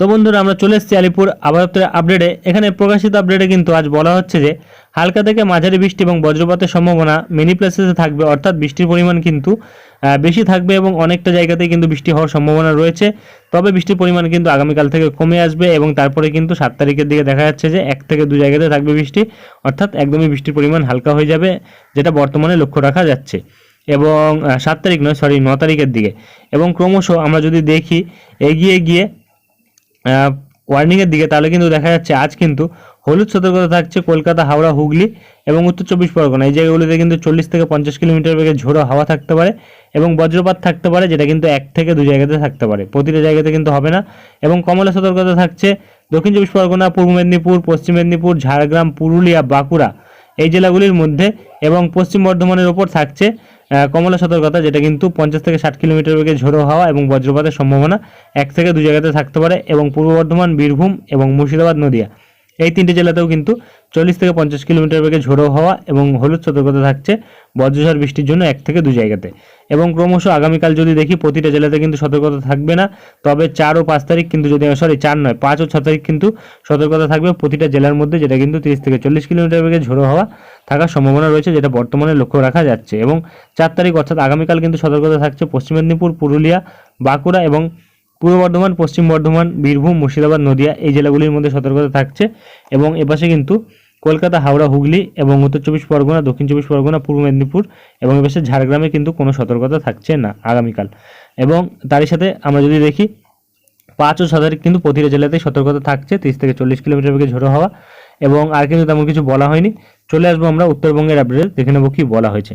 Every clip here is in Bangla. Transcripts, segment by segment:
তো বন্ধুরা, আমরা চলে এসেছি আলিপুর আবহাওয়া আপডেটে এখানে প্রকাশিত আপডেটে কিন্তু আজ বলা হচ্ছে যে, হালকা থেকে মাঝারি বৃষ্টি এবং বজ্রপাতের সম্ভাবনা মেনি প্লেসেসে থাকবে, অর্থাৎ বৃষ্টির পরিমাণ কিন্তু বেশি থাকবে এবং অনেকটা জায়গাতেই কিন্তু বৃষ্টি হওয়ার সম্ভাবনা রয়েছে। তবে বৃষ্টির পরিমাণ কিন্তু আগামীকাল থেকে কমে আসবে এবং তারপরে কিন্তু সাত তারিখের দিকে দেখা যাচ্ছে যে, এক থেকে দু জায়গাতে থাকবে বৃষ্টি, অর্থাৎ একদমই বৃষ্টির পরিমাণ হালকা হয়ে যাবে, যেটা বর্তমানে লক্ষ্য রাখা যাচ্ছে। এবং সাত তারিখ নয় সরি ন তারিখের দিকে। এবং ক্রমশ আমরা যদি দেখি, এগিয়ে গিয়ে ওয়ার্নিংয়ের দিকে তাহলে কিন্তু দেখা যাচ্ছে আজ কিন্তু হলুদ সতর্কতা থাকছে কলকাতা, হাওড়া, হুগলি এবং উত্তর চব্বিশ পরগনা। এই জায়গাগুলিতে কিন্তু চল্লিশ থেকে পঞ্চাশ কিলোমিটার বেগে ঝোড়ো হাওয়া থাকতে পারে এবং বজ্রপাত থাকতে পারে, যেটা কিন্তু এক থেকে দু জায়গাতে থাকতে পারে। প্রতিটা জায়গাতে কিন্তু হবে না। এবং কমলা সতর্কতা থাকছে দক্ষিণ চব্বিশ পরগনা, পূর্ব মেদিনীপুর, পশ্চিম মেদিনীপুর, ঝাড়গ্রাম, পুরুলিয়া, বাঁকুড়া। এই জেলাগুলির মধ্যে এবং পশ্চিম বর্ধমানের ওপর থাকছে কমলা সতর্কতা, যেটা কিন্তু পঞ্চাশ থেকে ষাট কিলোমিটার বেগে ঝোড়ো হাওয়া এবং বজ্রপাতের সম্ভাবনা এক থেকে দু জায়গাতে থাকতে পারে এবং পূর্ব বর্ধমান, বীরভূম এবং মুর্শিদাবাদ নদিয়া। এই তিনটি জেলাতেও কিন্তু চল্লিশ থেকে পঞ্চাশ কিলোমিটার বেগে ঝোড়ো হওয়া এবং হলুদ সতর্কতা থাকছে বজ্রঝড় বৃষ্টির জন্য এক থেকে দু জায়গাতে। এবং ক্রমশ আগামীকাল যদি দেখি প্রতিটা জেলাতে কিন্তু সতর্কতা থাকবে না, তবে চার ও পাঁচ তারিখ কিন্তু যদি সরি চার নয়, পাঁচ ও ছ তারিখ কিন্তু সতর্কতা থাকবে প্রতিটা জেলার মধ্যে যেটা কিন্তু তিরিশ থেকে চল্লিশ কিলোমিটার বেগে ঝোড়ো হওয়া থাকার সম্ভাবনা রয়েছে যেটা বর্তমানে লক্ষ্য রাখা যাচ্ছে। এবং চার তারিখ অর্থাৎ আগামীকাল কিন্তু সতর্কতা থাকছে পশ্চিম মেদিনীপুর, পুরুলিয়া, বাঁকুড়া এবং পূর্ব বর্ধমান, পশ্চিম বর্ধমান, বীরভূম, মুর্শিদাবাদ, নদিয়া এই জেলাগুলির মধ্যে সতর্কতা থাকছে এবং এপাশে কিন্তু কলকাতা, হাওড়া, হুগলি এবং উত্তর চব্বিশ পরগনা, দক্ষিণ চব্বিশ পরগনা, পূর্ব মেদিনীপুর এবং এপাশে ঝাড়গ্রামে কিন্তু কোনো সতর্কতা থাকছে না আগামীকাল। এবং তারই সাথে আমরা যদি দেখি, পাঁচ ও তারিখ কিন্তু প্রতিটা জেলাতেই সতর্কতা থাকছে, তিরিশ থেকে চল্লিশ কিলোমিটার বেগে ঝোড়ো হওয়া এবং আর কিন্তু তেমন কিছু বলা হয়নি। চলে আসব আমরা উত্তরবঙ্গের আপডেটে দেখে নেব কি বলা হয়েছে।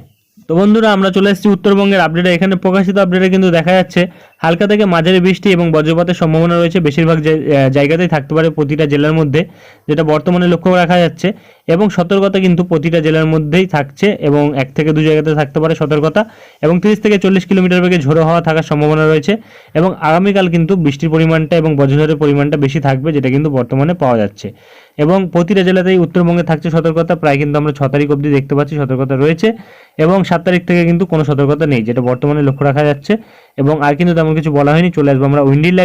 তো বন্ধুরা, আমরা চলে এসেছি উত্তরবঙ্গের আপডেটে এখানে প্রকাশিত আপডেটে কিন্তু দেখা যাচ্ছে হালকা থেকে মাঝারি বৃষ্টি এবং বজ্রপাতের সম্ভাবনা রয়েছে। বেশিরভাগ জায়- জায়গাতেই থাকতে পারে প্রতিটা জেলার মধ্যে, যেটা বর্তমানে লক্ষ্য রাখা যাচ্ছে। এবং সতর্কতা কিন্তু প্রতিটা জেলার মধ্যেই থাকছে এবং এক থেকে দু জায়গাতে থাকতে পারে সতর্কতা। এবং তিরিশ থেকে চল্লিশ কিলোমিটার বেগে ঝোড়ো হওয়া থাকার সম্ভাবনা রয়েছে। এবং আগামীকাল কিন্তু বৃষ্টির পরিমাণটা এবং বজ্রঝড়ের পরিমাণটা বেশি থাকবে, যেটা কিন্তু বর্তমানে পাওয়া যাচ্ছে। এবং প্রতিটা জেলাতেই উত্তরবঙ্গে থাকছে সতর্কতা। প্রায় কিন্তু আমরা ছ তারিখ অবধি দেখতে পাচ্ছি সতর্কতা রয়েছে। এবং সাত তারিখ থেকে কিন্তু কোনো সতর্কতা নেই, যেটা বর্তমানে লক্ষ্য রাখা যাচ্ছে। এবং আর কিন্তু তেমন কিছু বলা হয়নি চলে আসব আমরা উইন্ডিল